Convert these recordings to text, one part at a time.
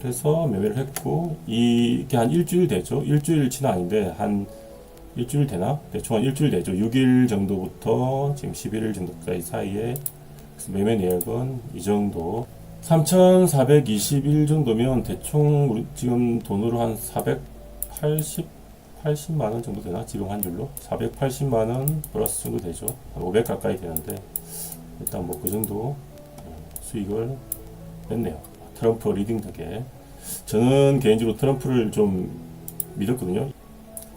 그래서 매매를 했고 이게 한 일주일 되죠. 일주일치는 아닌데 한 일주일 되나? 대충 한 일주일 되죠. 6일 정도부터 지금 11일 정도까지 사이에 매매 내역은 이 정도. 3,421 정도면 대충 우리 지금 돈으로 한 480, 80만 원 정도 되나? 지금 한 줄로 480만 원 플러스 정도 되죠. 한 500 가까이 되는데 일단 뭐 그 정도 어, 수익을 냈네요. 트럼프 리딩 덕에 저는 개인적으로 트럼프를 좀 믿었거든요.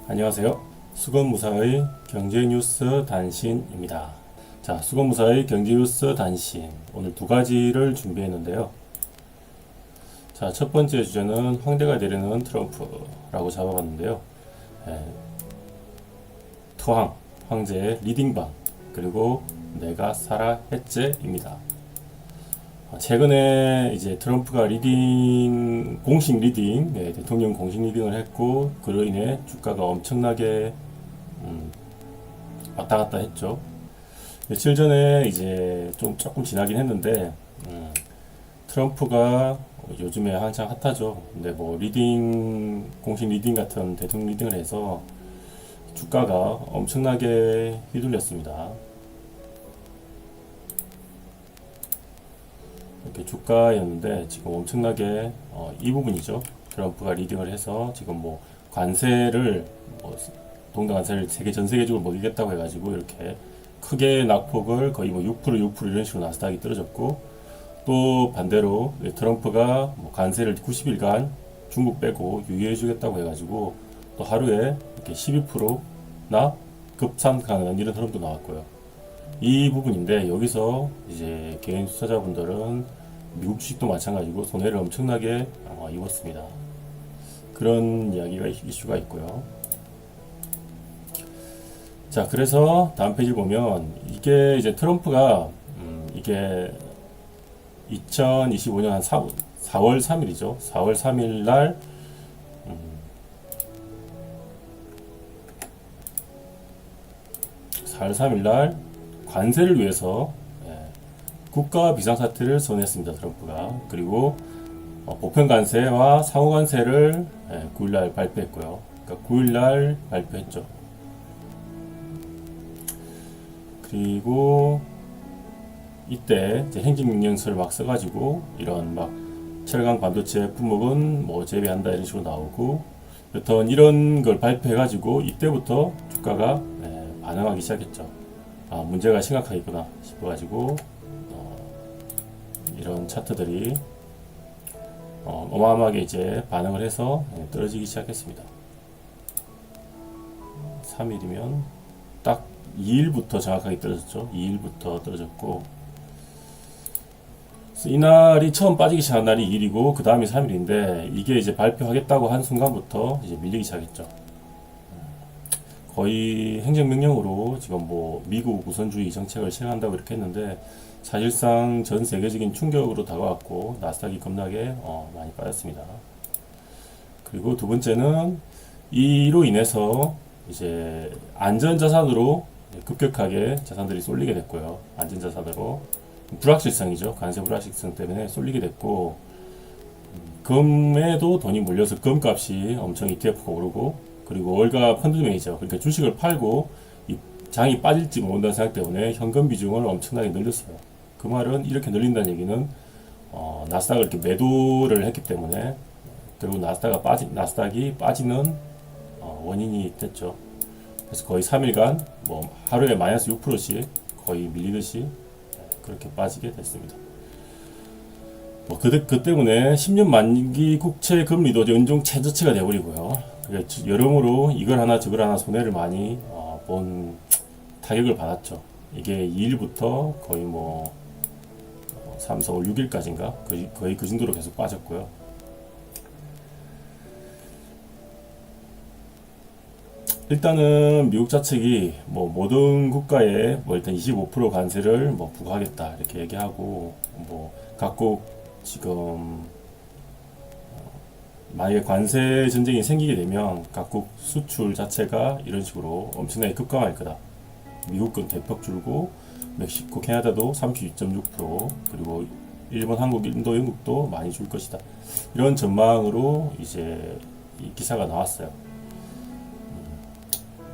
안녕하세요. 수건무사의 경제뉴스 단신입니다. 자, 수건무사의 경제뉴스 단신. 오늘 두 가지를 준비했는데요. 자, 첫 번째 주제는 황대가 내리는 트럼프라고 잡아봤는데요. 예, 토항, 황제의 리딩방, 그리고 내가 살아 했제입니다. 어, 최근에 이제 트럼프가 리딩 공식 리딩 네, 대통령 공식 리딩을 했고 그로 인해 주가가 엄청나게 음, 왔다 갔다 했죠. 며칠 전에 이제 좀 조금 지나긴 했는데 음, 트럼프가 요즘에 한창 핫하죠. 근데 뭐 리딩 공식 리딩 같은 대통령 리딩을 해서 주가가 엄청나게 휘둘렸습니다. 이렇게 주가였는데 지금 엄청나게 어, 이 부분이죠. 트럼프가 리딩을 해서 지금 뭐 관세를 뭐 동당 관세를 세계 전 세계적으로 먹이겠다고 해가지고 이렇게 크게 낙폭을 거의 뭐 6% 6% 이런 식으로 나스닥이 떨어졌고 또 반대로 트럼프가 뭐 관세를 90일간 중국 빼고 유예해주겠다고 해가지고 또 하루에 이렇게 12%나 급상승하는 이런 흐름도 나왔고요. 이 부분인데 여기서 이제 개인 투자자분들은 미국 주식도 마찬가지고 손해를 엄청나게 어, 입었습니다. 그런 이야기가 이슈가 있고요. 자, 그래서 다음 페이지 보면 이게 이제 트럼프가 음, 이게 2025년 한 4, 4월 3일이죠. 4월 3일 날 음, 4월 3일 날 관세를 위해서 예, 국가 비상사태를 선언했습니다. 트럼프가 그리고 어, 보편 관세와 상호 관세를 예, 9일날 발표했고요. 그러니까 9일날 발표했죠. 그리고 이때 행정명령서를 막 써가지고 이런 막 철강 반도체 품목은 뭐 재배한다 이런 식으로 나오고 여튼 이런 걸 발표해가지고 이때부터 주가가 예, 반응하기 시작했죠. 아 문제가 심각하겠구나 싶어가지고 어, 이런 차트들이 어, 어마어마하게 이제 반응을 해서 예, 떨어지기 시작했습니다. 3일이면 딱 2일부터 정확하게 떨어졌죠. 2일부터 떨어졌고 이날이 처음 빠지기 시작한 날이 2일이고 그 다음이 3일인데 이게 이제 발표하겠다고 한 순간부터 이제 밀리기 시작했죠. 거의 행정명령으로 지금 뭐 미국 우선주의 정책을 시행한다고 이렇게 했는데 사실상 전 세계적인 충격으로 다가왔고 나스닥이 겁나게 어, 많이 빠졌습니다. 그리고 두 번째는 이로 인해서 이제 안전 자산으로 급격하게 자산들이 쏠리게 됐고요. 안전 자산으로 불확실성이죠. 관세 불확실성 때문에 쏠리게 됐고 음, 금에도 돈이 몰려서 금값이 엄청 ETF가 오르고 그리고 월가 펀드 매니저 그러니까 주식을 팔고 이 장이 빠질지 모른다는 생각 때문에 현금 비중을 엄청나게 늘렸어요. 그 말은 이렇게 늘린다는 얘기는 어, 나스닥을 이렇게 매도를 했기 때문에 그리고 나스닥이 빠지 나스닥이 빠지는 어, 원인이 됐죠. 그래서 거의 3일간 뭐 하루에 마이너스 6%씩 거의 밀리듯이 그렇게 빠지게 됐습니다. 뭐 그, 그 때문에 10년 만기 국채 금리도 연중 최저치가. 그게 여러모로 이걸 하나 저걸 하나 손해를 많이 어, 본 타격을 받았죠. 이게 2일부터 거의 뭐 3, 4, 5, 6일까지인가 거의, 거의 그 정도로 계속 빠졌고요. 일단은 미국 자책이 뭐 모든 국가에 뭐 일단 25% 관세를 뭐 부과하겠다 이렇게 얘기하고 뭐 각국 지금 어, 만약에 관세 전쟁이 생기게 되면 각국 수출 자체가 이런 식으로 엄청나게 급강할 거다. 미국은 대폭 줄고 멕시코, 캐나다도 32.6% 그리고 일본, 한국, 인도, 영국도 많이 줄 것이다. 이런 전망으로 이제 이 기사가 나왔어요. 음,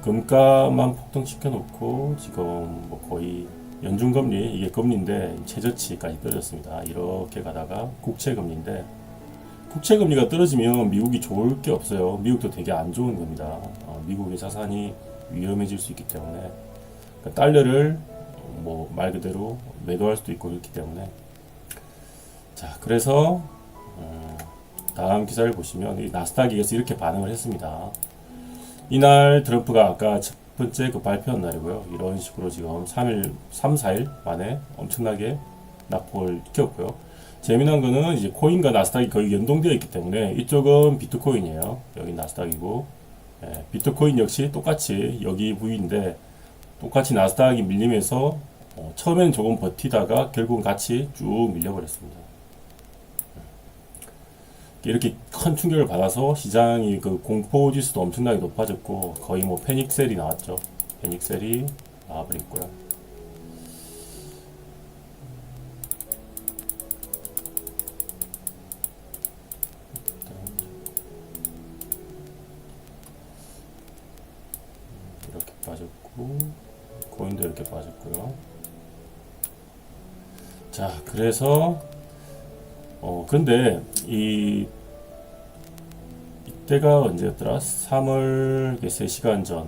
금가만 폭등시켜 놓고 지금 뭐 거의 연중금리 이게 금리인데 최저치까지 떨어졌습니다. 이렇게 가다가 국채금리인데 국채금리가 떨어지면 미국이 좋을 게 없어요. 미국도 되게 안 좋은 겁니다. 어, 미국의 자산이 위험해질 수 있기 때문에 그러니까 달러를 뭐 말 그대로 매도할 수도 있고 그렇기 때문에 자 그래서 음, 다음 기사를 보시면 이 나스닥에서 이렇게 반응을 했습니다. 이날 트럼프가 아까 첫 번째 그 발표한 날이고요. 이런 식으로 지금 3일, 3, 4일 만에 엄청나게 낙폭을 키웠고요. 재미난 거는 이제 코인과 나스닥이 거의 연동되어 있기 때문에 이쪽은 비트코인이에요. 여기 나스닥이고 예, 비트코인 역시 똑같이 여기 부위인데 똑같이 나스닥이 밀리면서 어, 처음에는 조금 버티다가 결국은 같이 쭉 밀려버렸습니다. 이렇게 큰 충격을 받아서 시장이 그 공포 지수도 엄청나게 높아졌고 거의 뭐 패닉셀이 나왔죠. 패닉셀이 나와버렸고요. 이렇게 빠졌고 코인도 이렇게 빠졌고요. 자, 그래서 어 근데 이 이때가 언제였더라? 3월 3시간 전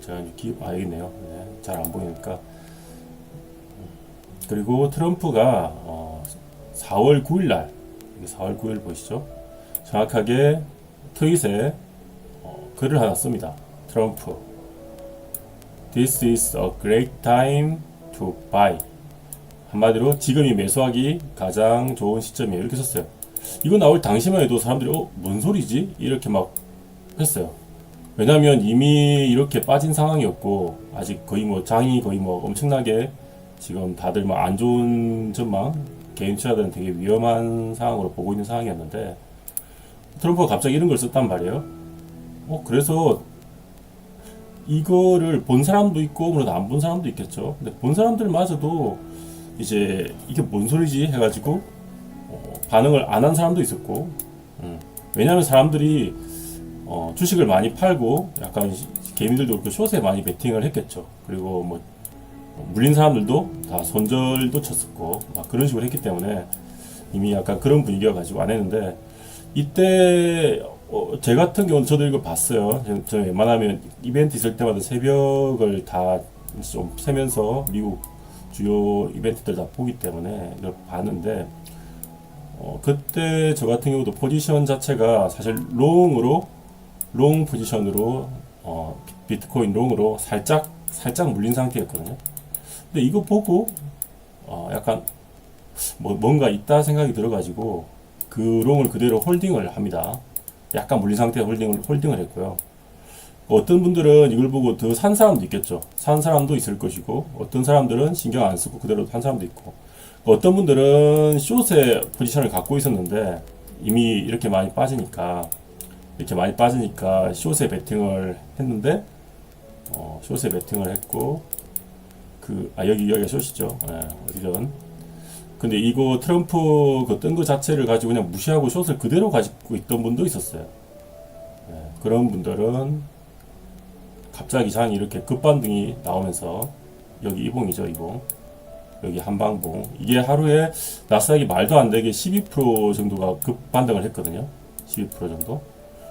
제가 기 알겠네요. 네, 잘안 보이니까 그리고 트럼프가 어 4월 9일 날 4월 9일 보시죠. 정확하게 트윗에 어, 글을 하나 씁니다. 트럼프 This is a great time to buy. 한마디로 지금이 매수하기 가장 좋은 시점이에요. 이렇게 썼어요. 이거 나올 당시만 해도 사람들이 어, 뭔 소리지? 이렇게 막 했어요. 왜냐면 이미 이렇게 빠진 상황이었고 아직 거의 뭐 장이 거의 뭐 엄청나게 지금 다들 뭐 안 좋은 전망 개인 투자들은 되게 위험한 상황으로 보고 있는 상황이었는데 트럼프가 갑자기 이런 걸 썼단 말이에요. 어 그래서 이거를 본 사람도 있고 물론 안 본 사람도 있겠죠. 근데 본 사람들마저도 이제 이게 뭔 소리지 해가지고 어, 반응을 안 한 사람도 있었고 음, 왜냐하면 사람들이 어, 주식을 많이 팔고 약간 시- 개미들도 그렇고 숏에 많이 베팅을 했겠죠. 그리고 뭐 물린 사람들도 다 손절도 쳤었고 막 그런 식으로 했기 때문에 이미 약간 그런 분위기가 가지고 안 했는데 이때 어, 제 같은 경우는 저도 이거 봤어요. 저- 저는 웬만하면 이벤트 있을 때마다 새벽을 다좀 세면서 미국 주요 이벤트들 다 보기 때문에 이걸 봤는데 어, 그때 저 같은 경우도 포지션 자체가 사실 롱으로 롱 포지션으로 어, 비트코인 롱으로 살짝 살짝 물린 상태였거든요. 근데 이거 보고 어, 약간 뭐 뭔가 있다 생각이 들어가지고 그 롱을 그대로 홀딩을 합니다. 약간 물린 상태에 홀딩을 홀딩을 했고요. 어떤 분들은 이걸 보고 더 산 사람도 있겠죠. 산 사람도 있을 것이고, 어떤 사람들은 신경 안 쓰고 그대로 한 사람도 있고, 어떤 분들은 숏의 포지션을 갖고 있었는데, 이미 이렇게 많이 빠지니까, 이렇게 많이 빠지니까 숏에 베팅을 했는데, 어, 숏에 베팅을 했고, 그, 아, 여기, 여기가 숏이죠. 예, 어디든. 근데 이거 트럼프 그 뜬 거 자체를 가지고 그냥 무시하고 숏을 그대로 가지고 있던 분도 있었어요. 예, 그런 분들은 갑자기 장이 이렇게 급반등이 나오면서 여기 이봉이죠 이봉. 여기 한방봉. 이게 하루에 나스닥이 말도 안 되게 12% 정도가 급반등을 했거든요. 12% 정도.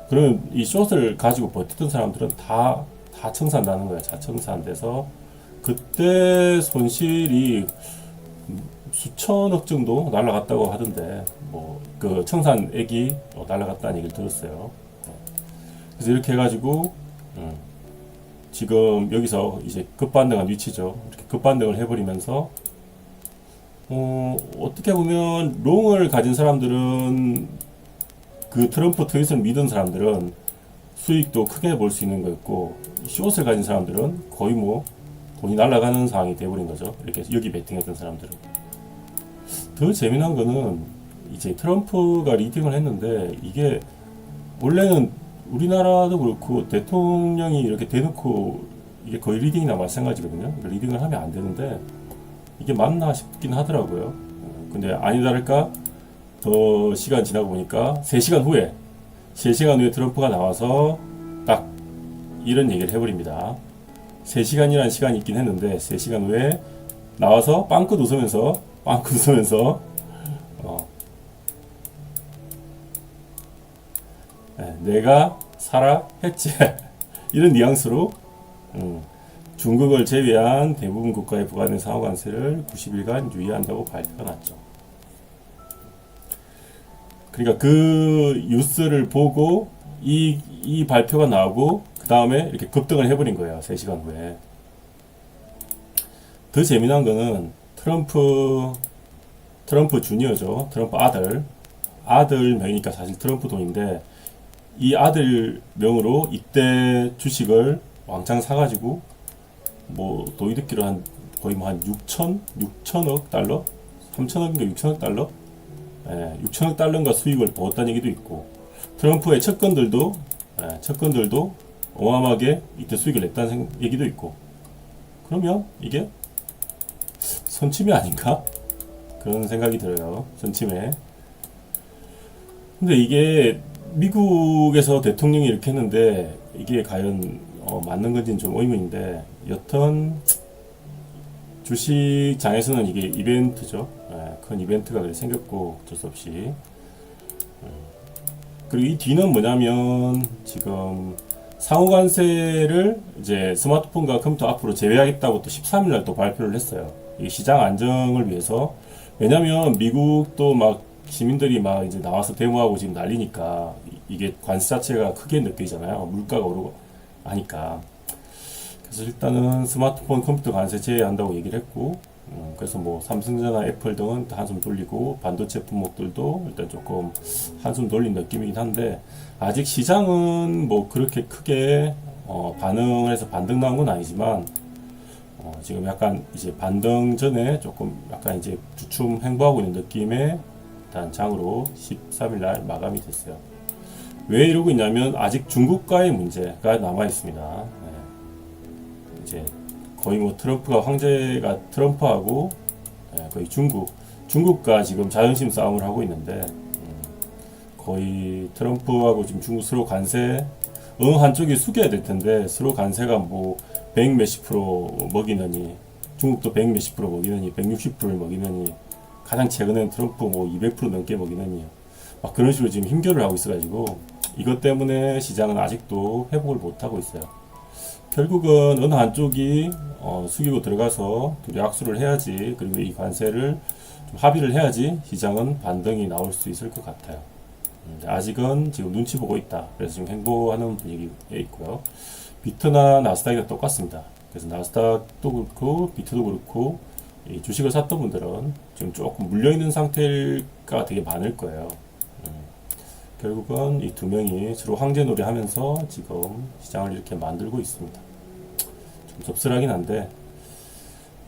그러면 이 숏을 가지고 버티던 사람들은 다 다 청산나는 거예요. 자청산돼서 그때 손실이 수천억 정도 날라갔다고 하던데 뭐 그 청산액이 어, 날라갔다는 얘기를 들었어요. 네. 그래서 이렇게 해가지고 음, 지금 여기서 이제 급반등한 위치죠. 이렇게 급반등을 해버리면서 어, 어떻게 보면 롱을 가진 사람들은 그 트럼프 트윗을 믿은 사람들은 수익도 크게 볼 수 있는 거였고 숏을 가진 사람들은 거의 뭐 돈이 날아가는 상황이 돼버린 거죠. 이렇게 여기 베팅했던 사람들은 더 재미난 거는 이제 트럼프가 리딩을 했는데 이게 원래는 우리나라도 그렇고 대통령이 이렇게 대놓고 이게 거의 리딩이나 마찬가지거든요. 리딩을 하면 안 되는데 이게 맞나 싶긴 하더라고요. 어, 근데 아니 다를까 더 시간 지나고 보니까 3시간 후에 3시간 후에 트럼프가 나와서 딱 이런 얘기를 해버립니다. 3시간이라는 시간이 있긴 했는데 3시간 후에 나와서 빵긋 웃으면서 빵긋 웃으면서 내가 살아 했지 이런 뉘앙스로 음, 중국을 제외한 대부분 국가에 부과된 상호관세를 90일간 유예한다고 발표가 났죠. 그러니까 그 뉴스를 보고 이, 이 발표가 나오고 그 다음에 이렇게 급등을 해버린 거예요. 3시간 후에. 더 재미난 거는 트럼프 트럼프 주니어죠. 트럼프 아들. 아들 명이니까 사실 트럼프 돈인데 이 아들 명으로 이때 주식을 왕창 사가지고 뭐 도이 듣기로 한 거의 뭐 한 6천 6천억 달러? 3천억인가 6천억 달러? 예, 6천억 달러인가 수익을 벌었다는 얘기도 있고 트럼프의 측근들도 예, 측근들도 어마어마하게 이때 수익을 냈다는 생- 얘기도 있고. 그러면 이게 선침이 아닌가? 그런 생각이 들어요 선침에. 근데 이게 미국에서 대통령이 이렇게 했는데 이게 과연 어, 맞는 건지는 좀 의문인데 여튼 주식장에서는 이게 이벤트죠. 예, 큰 이벤트가 생겼고 어쩔 수 없이 음. 그리고 이 뒤는 뭐냐면 지금 상호관세를 이제 스마트폰과 컴퓨터 앞으로 제외하겠다고 또 13일 날 또 발표를 했어요. 이 시장 안정을 위해서 왜냐면 미국도 막 시민들이 막 이제 나와서 데모하고 지금 난리니까 이- 이게 관세 자체가 크게 느껴지잖아요. 물가가 오르고 하니까. 그래서 일단은 스마트폰, 컴퓨터 관세 제외한다고 얘기를 했고, 음, 그래서 뭐 삼성전자, 애플 등은 다 한숨 돌리고 반도체 품목들도 일단 조금 한숨 돌린 느낌이긴 한데 아직 시장은 뭐 그렇게 크게 어, 반응을 해서 반등 나온 건 아니지만 어, 지금 약간 이제 반등 전에 조금 약간 이제 주춤 행보하고 있는 느낌의 일단 장으로 13일 날 마감이 됐어요. 왜 이러고 있냐면 아직 중국과의 문제가 남아 있습니다. 네. 이제 거의 뭐 트럼프가 황제가 트럼프하고 예, 거의 중국 중국과 지금 자존심 싸움을 하고 있는데 음, 거의 트럼프하고 지금 중국 서로 관세 어느 한쪽이 숙여야 될 텐데 서로 관세가 뭐 100 몇십 프로 먹이느니 중국도 100 몇십 프로 먹이느니 160%를 먹이느니 가장 최근엔 트럼프 뭐 200% 넘게 먹이느니 막 그런 식으로 지금 힘겨루를 하고 있어가지고 이것 때문에 시장은 아직도 회복을 못 하고 있어요. 결국은 어느 한쪽이 어, 숙이고 들어가서 악수를 해야지 그리고 이 관세를 좀 합의를 해야지 시장은 반등이 나올 수 있을 것 같아요. 음, 아직은 지금 눈치 보고 있다. 그래서 지금 행보하는 분위기에 있고요. 비트나 나스닥이 똑같습니다. 그래서 나스닥도 그렇고 비트도 그렇고 이 주식을 샀던 분들은 지금 조금 물려 있는 상태가 되게 많을 거예요. 음, 결국은 이 두 명이 서로 황제놀이 하면서 지금 시장을 이렇게 만들고 있습니다. 좀 씁쓸하긴 한데,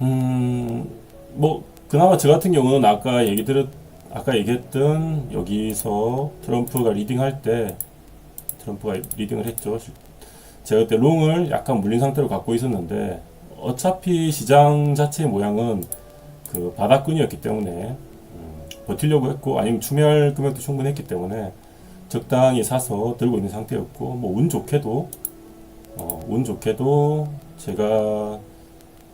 음, 뭐, 그나마 저 같은 경우는 아까 얘기 들었, 아까 얘기했던 여기서 트럼프가 리딩할 때, 트럼프가 리딩을 했죠. 제가 그때 롱을 약간 물린 상태로 갖고 있었는데, 어차피 시장 자체의 모양은 그 바닥권이었기 때문에, 음, 버티려고 했고, 아니면 추멸 금액도 충분했기 때문에, 적당히 사서 들고 있는 상태였고, 뭐, 운 좋게도, 어, 운 좋게도 제가,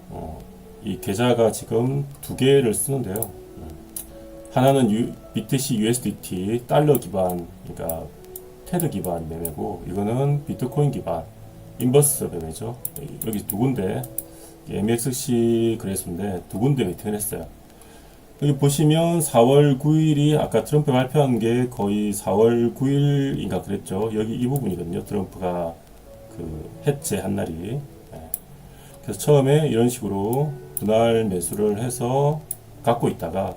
어, 이 계좌가 지금 두 개를 쓰는데요. 음. 하나는 U, BTC USDT 달러 기반, 그러니까 테드 기반 매매고, 이거는 비트코인 기반 인버스 매매죠. 여기 두 군데 MXC 그랬는데 두 군데 미팅을 했어요. 여기 보시면 4월 9일이 아까 트럼프 발표한 게 거의 4월 9일인가 그랬죠. 여기 이 부분이거든요. 트럼프가 그 해체한 날이. 예. 그래서 처음에 이런 식으로 분할 매수를 해서 갖고 있다가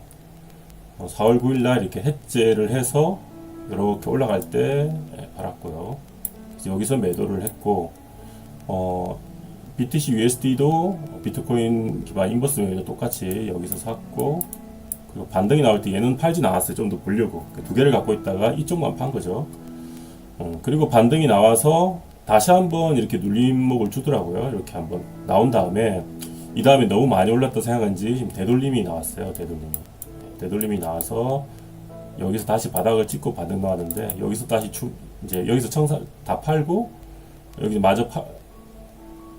어, 4월 9일 날 이렇게 해제를 해서 이렇게 올라갈 때 예, 팔았고요. 여기서 매도를 했고 어, BTC USD도 비트코인 기반 인버스 매매도 똑같이 여기서 샀고 그리고 반등이 나올 때 얘는 팔진 않았어요. 좀 더 보려고 그두 개를 갖고 있다가 이쪽만 판 거죠. 어, 그리고 반등이 나와서 다시 한번 이렇게 눌림목을 주더라고요. 이렇게 한번 나온 다음에 이 다음에 너무 많이 올랐다 생각한지 지금 되돌림이 나왔어요. 되돌림이 되돌림이 나와서 여기서 다시 바닥을 찍고 반등 나왔는데 여기서 다시 추, 이제 여기서 청산 다 팔고 여기 마저 파,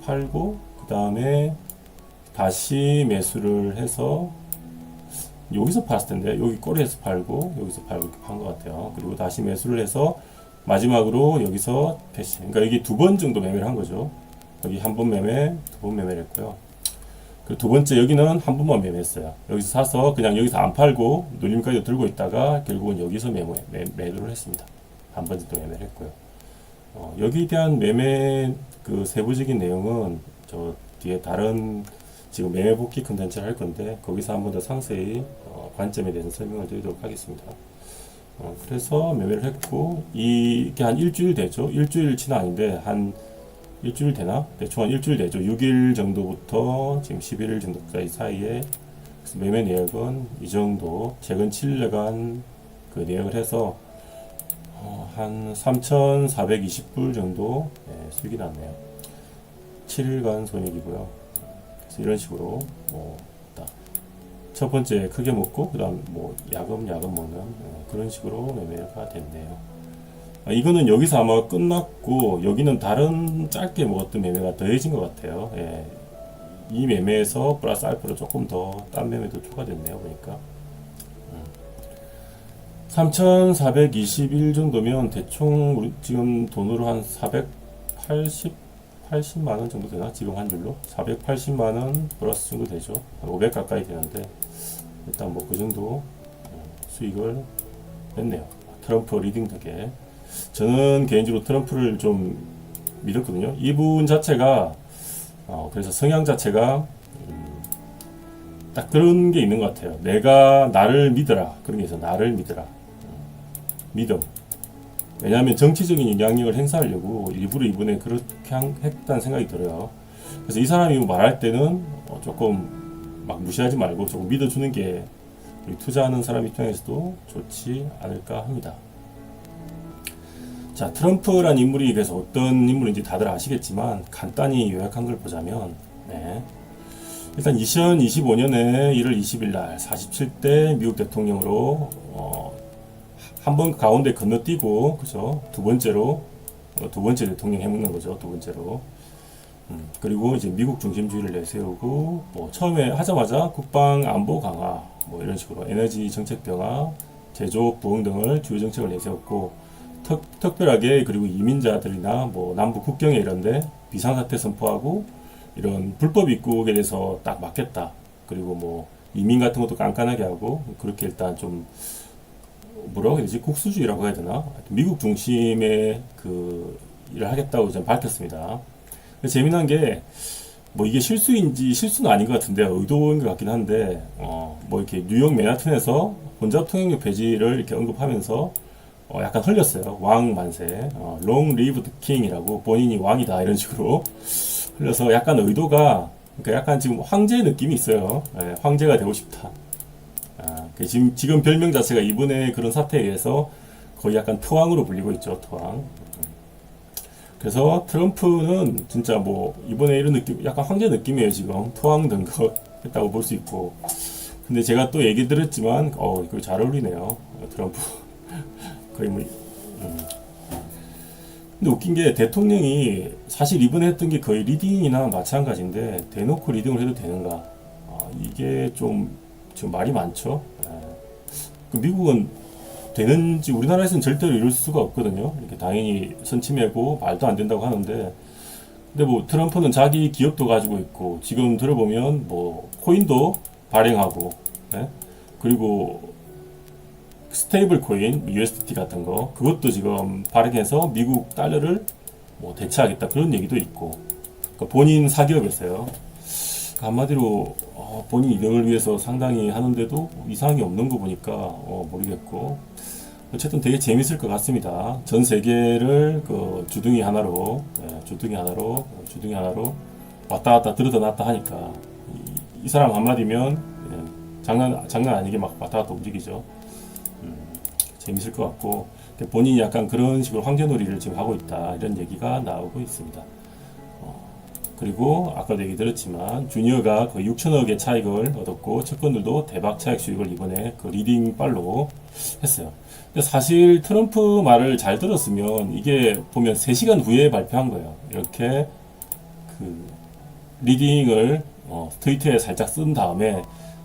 팔고 그 다음에 다시 매수를 해서 여기서 팔았을 텐데 여기 꼬리에서 팔고 여기서 팔고 이렇게 판 것 같아요. 그리고 다시 매수를 해서 마지막으로 여기서 패시. 그러니까 여기 두 번 정도 매매를 한 거죠. 여기 한 번 매매, 두 번 매매를 했고요. 그두 번째 여기는 한 번만 매매했어요. 여기서 사서 그냥 여기서 안 팔고 눌림까지 들고 있다가 결국은 여기서 매매, 매, 매도를 했습니다. 한 번 정도 매매를 했고요. 어, 여기에 대한 매매 그 세부적인 내용은 저 뒤에 다른 지금 매매 복귀 컨텐츠를 할 건데 거기서 한 번 더 상세히 어, 관점에 대해서 설명을 드리도록 하겠습니다. 어, 그래서 매매를 했고 이게 한 일주일 되죠. 일주일치는 아닌데 한 일주일 되나? 대충 한 일주일 되죠. 6일 정도부터 지금 11일 정도까지 사이에 매매 내역은 이 정도 최근 7일간 그 내역을 해서 어, 한 3,420불 정도 예, 수익이 났네요. 7일간 손익이고요. 그래서 이런 식으로 뭐, 딱첫 번째 크게 먹고 그다음 뭐 야금 야금 먹는 어, 그런 식으로 매매가 됐네요. 아, 이거는 여기서 아마 끝났고 여기는 다른 짧게 먹었던 매매가 더해진 것 같아요. 예. 이 매매에서 플러스 알파로 조금 더 딴 매매도 추가됐네요. 보니까. 3,421 정도면 대충 우리 지금 돈으로 한 480, 80만 원 정도 되나? 지금 환율로 480만 원 플러스 정도 되죠. 한 500 가까이 되는데 일단 뭐 그 정도 어, 수익을 냈네요. 트럼프 리딩 덕에 저는 개인적으로 트럼프를 좀 믿었거든요. 이분 자체가 어, 그래서 성향 자체가 음, 딱 그런 게 있는 것 같아요. 내가 나를 믿어라 그런 게 있어. 나를 믿어라. 믿음. 왜냐하면 정치적인 영향력을 행사하려고 일부러 이번에 그렇게 한- 했다는 생각이 들어요. 그래서 이 사람이 말할 때는 어, 조금 막 무시하지 말고 조금 믿어주는 게 우리 투자하는 사람 입장에서도 좋지 않을까 합니다. 자, 트럼프란 인물이 그래서 어떤 인물인지 다들 아시겠지만 간단히 요약한 걸 보자면 네. 일단 2025년에 1월 20일 날 47대 미국 대통령으로 어, 한 번 가운데 건너뛰고 그죠? 두 번째로 어, 두 번째 대통령 해먹는 거죠 두 번째로. 음, 그리고 이제 미국 중심주의를 내세우고 뭐 처음에 하자마자 국방 안보 강화 뭐 이런 식으로 에너지 정책 병화 제조업 부흥 등을 주요 정책을 내세웠고 특, 특별하게 그리고 이민자들이나 뭐 남북 국경에 이런데 비상사태 선포하고 이런 불법 입국에 대해서 딱 막겠다. 그리고 뭐 이민 같은 것도 깐깐하게 하고 그렇게 일단 좀 뭐라고 해야 되지? 국수주의라고 해야 되나? 미국 중심의 그 일을 하겠다고 좀 밝혔습니다. 재미난 게 뭐 이게 실수인지 실수는 아닌 것 같은데 의도인 것 같긴 한데 어 뭐 이렇게 뉴욕 맨하튼에서 혼잡 통행료 폐지를 이렇게 언급하면서 어 약간 흘렸어요. 왕 만세. 어, long live the king이라고 본인이 왕이다 이런 식으로 흘려서 약간 의도가 그러니까 약간 지금 황제 느낌이 있어요. 예, 황제가 되고 싶다 지금, 지금 별명 자체가 이분의 그런 사태에 의해서 거의 약간 토왕으로 불리고 있죠, 토왕. 그래서 트럼프는 진짜 뭐, 이번에 이런 느낌, 약간 황제 느낌이에요, 지금. 토왕 등급 했다고 볼 수 있고. 근데 제가 또 얘기 드렸지만, 어, 이거 잘 어울리네요, 트럼프. 거의 뭐, 음. 근데 웃긴 게 대통령이 사실 이번에 했던 게 거의 리딩이나 마찬가지인데, 대놓고 리딩을 해도 되는가. 아, 이게 좀 지금 말이 많죠. 예. 그 미국은 되는지 우리나라에서는 절대로 이룰 수가 없거든요. 이렇게 당연히 선침해고 말도 안 된다고 하는데, 근데 뭐 트럼프는 자기 기업도 가지고 있고 지금 들어보면 뭐 코인도 발행하고, 예? 그리고 스테이블 코인 USDT 같은 거 그것도 지금 발행해서 미국 달러를 뭐 대체하겠다 그런 얘기도 있고, 그러니까 본인 사기업에서요. 한마디로 어, 본인 이득을 위해서 상당히 하는데도 이상이 없는 거 보니까 어, 모르겠고 어쨌든 되게 재밌을 것 같습니다. 전 세계를 그 주둥이 하나로 예, 주둥이 하나로 주둥이 하나로 왔다 갔다 들어다 놨다 하니까 이, 이 사람 한마디면 예, 장난 장난 아니게 막 왔다 갔다 움직이죠. 음, 재밌을 것 같고 본인이 약간 그런 식으로 황제놀이를 지금 하고 있다 이런 얘기가 나오고 있습니다. 그리고 아까도 얘기 드렸지만 주니어가 거의 6천억의 차익을 얻었고 채권들도 대박 차익 수익을 이번에 그 리딩 빨로 했어요. 근데 사실 트럼프 말을 잘 들었으면 이게 보면 3시간 후에 발표한 거예요. 이렇게 그 리딩을 어, 트위터에 살짝 쓴 다음에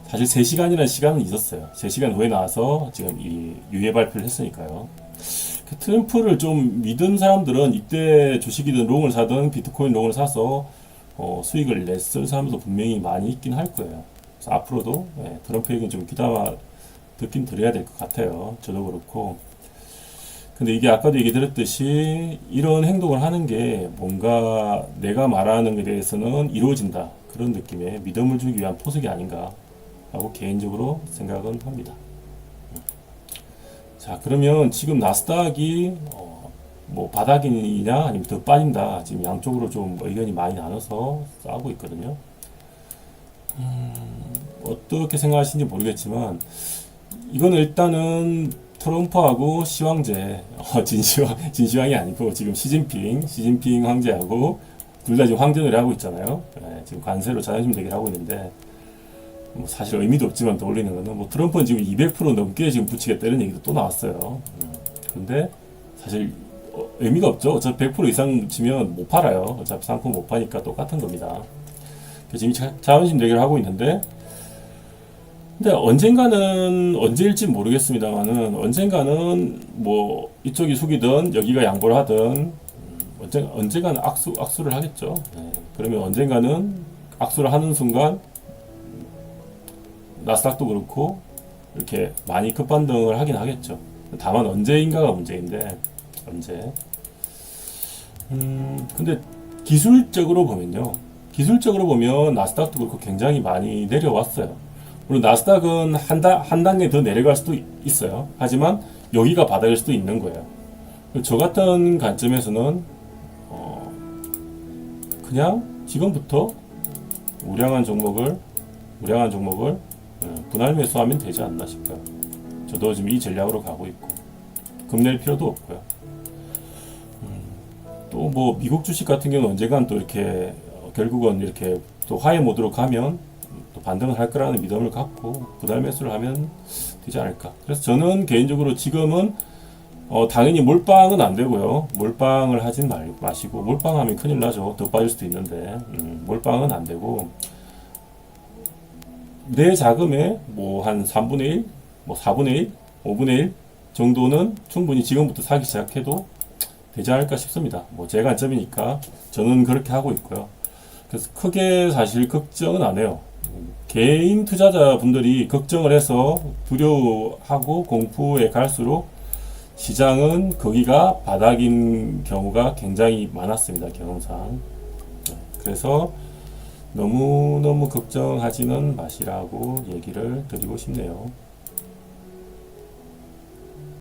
사실 3시간이라는 시간은 있었어요. 3시간 후에 나와서 지금 이 유예 발표를 했으니까요. 그 트럼프를 좀 믿은 사람들은 이때 주식이든 롱을 사든 비트코인 롱을 사서 어, 수익을 냈을 사람도 분명히 많이 있긴 할 거예요. 그래서 앞으로도 예, 트럼프 얘기는 좀 귀담아 듣긴 들어야 될 것 같아요. 저도 그렇고. 근데 이게 아까도 얘기 드렸듯이 이런 행동을 하는 게 뭔가 내가 말하는 것에 대해서는 이루어진다. 그런 느낌의 믿음을 주기 위한 포석이 아닌가 라고 개인적으로 생각은 합니다. 자, 그러면 지금 나스닥이 어, 뭐 바닥이냐 아니면 더 빠진다. 지금 양쪽으로 좀 의견이 많이 나눠서 싸우고 있거든요. 음, 어떻게 생각하시는지 모르겠지만 이건 일단은 트럼프하고 시황제, 어, 진시황, 진시황이 아니고 지금 시진핑, 시진핑 황제하고 둘 다 지금 황제놀이 하고 있잖아요. 예, 지금 관세로 자존심 대결 하고 있는데 뭐 사실 의미도 없지만 더 올리는 거는 뭐 트럼프는 지금 200% 넘게 지금 붙이겠다는 얘기도 또 나왔어요. 음, 근데 사실 어, 의미가 없죠. 어차피 100% 이상 치면 못 팔아요. 어차피 상품 못 파니까 똑같은 겁니다. 그래서 자존심 대결 하고 있는데 근데 언젠가는 언제일지 모르겠습니다만은 언젠가는 뭐 이쪽이 숙이든 여기가 양보를 하든 음, 언젠 언젠가는 악수 악수를 하겠죠. 네. 그러면 언젠가는 악수를 하는 순간 나스닥도 그렇고 이렇게 많이 급반등을 하긴 하겠죠. 다만 언제인가가 문제인데 언제? 음 근데 기술적으로 보면요. 기술적으로 보면 나스닥도 그렇고 굉장히 많이 내려왔어요. 물론 나스닥은 한, 단, 한 단계 더 내려갈 수도 있- 있어요. 하지만 여기가 바닥일 수도 있는 거예요. 저 같은 관점에서는 어, 그냥 지금부터 우량한 종목을 우량한 종목을 어, 분할 매수하면 되지 않나 싶어요. 저도 지금 이 전략으로 가고 있고 겁낼 필요도 없고요. 또 뭐 미국 주식 같은 경우는 언젠간 또 이렇게 어, 결국은 이렇게 또 하회 모드로 가면 또 반등을 할 거라는 믿음을 갖고 분할 매수를 하면 되지 않을까. 그래서 저는 개인적으로 지금은 어, 당연히 몰빵은 안 되고요. 몰빵을 하진 말, 마시고 몰빵하면 큰일 나죠. 더 빠질 수도 있는데 음, 몰빵은 안 되고 내 자금의 뭐 한 3분의 1, 뭐 4분의 1, 5분의 1 정도는 충분히 지금부터 사기 시작해도 되지 않을까 싶습니다. 뭐 제 관점이니까 저는 그렇게 하고 있고요. 그래서 크게 사실 걱정은 안 해요. 개인 투자자분들이 걱정을 해서 두려워하고 공포에 갈수록 시장은 거기가 바닥인 경우가 굉장히 많았습니다. 경험상. 네, 그래서 너무너무 걱정하지는 마시라고 얘기를 드리고 싶네요.